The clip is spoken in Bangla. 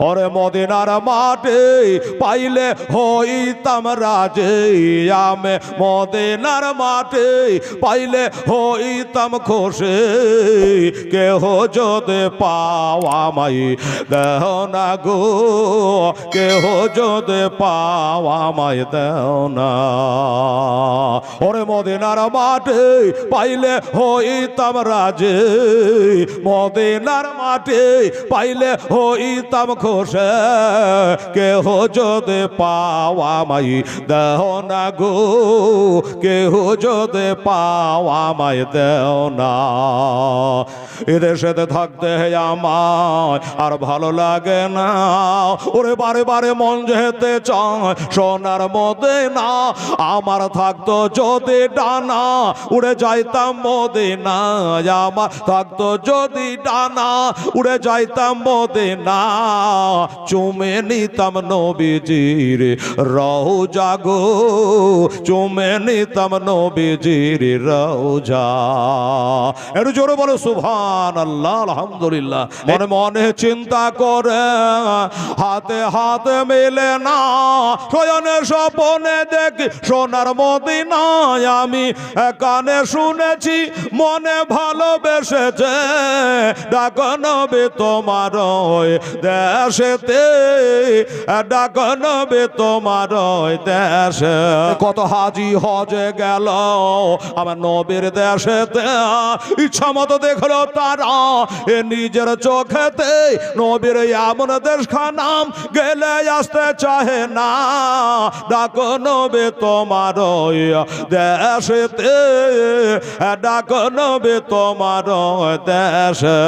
ওরে মদিনার মাঠে পাইলে হইতাম রাজে আমি মদিনার মাঠে পাইলে হইতাম খুশি কেহ যদি পাওয়া মাই দেহ না গো কেহ যদি পাওয়া মাই দেহ না ওরে মদিনার মাঠে পাইলে হইতাম রাজে মদিনার মাঠে পাইলে হইতাম খোসে কেহ যদি পাওয়া মাই দেহ না গো কেহ যদি পাওয়া মাই দেও না। এদেশেতে থাকতে হে আমার, আর ভালো লাগে না। ওরে বারে বারে মন যেতে চায়, সোনার মধ্যে না আমার থাকতো যদি ডানা, উড়ে যাইতাম মদে না আমার থাকতো যদি ডানা, উড়ে যাইতাম মদে না চুমে নিতাম নবীজির রহু জাগো চুমে নিতাম নবীজির রওজা। একটু জোরে বলো আল্লাহ আলহামদুলিল্লাহ। মনে মনে চিন্তা করে, হাতে হাতে মেলে না শয়নে স্বপনে দেখি সোনার মদিনায় আমি কানে শুনেছি, মনে ভালোবেসেছে, ডাক নবে তোমার দেশেতে, ডাক নবে তোমার দেশে। কত হাজি হজে গেল আমার নবীর দেশেতে ইচ্ছা মতো দেখল তারা এ নিজের চোখেতে নবীর এমন দেশ খানাম গেলে আসতে চাহে না। ডাক নবে তোমার দেশেতে, ডাক নবে তোমার দেশে।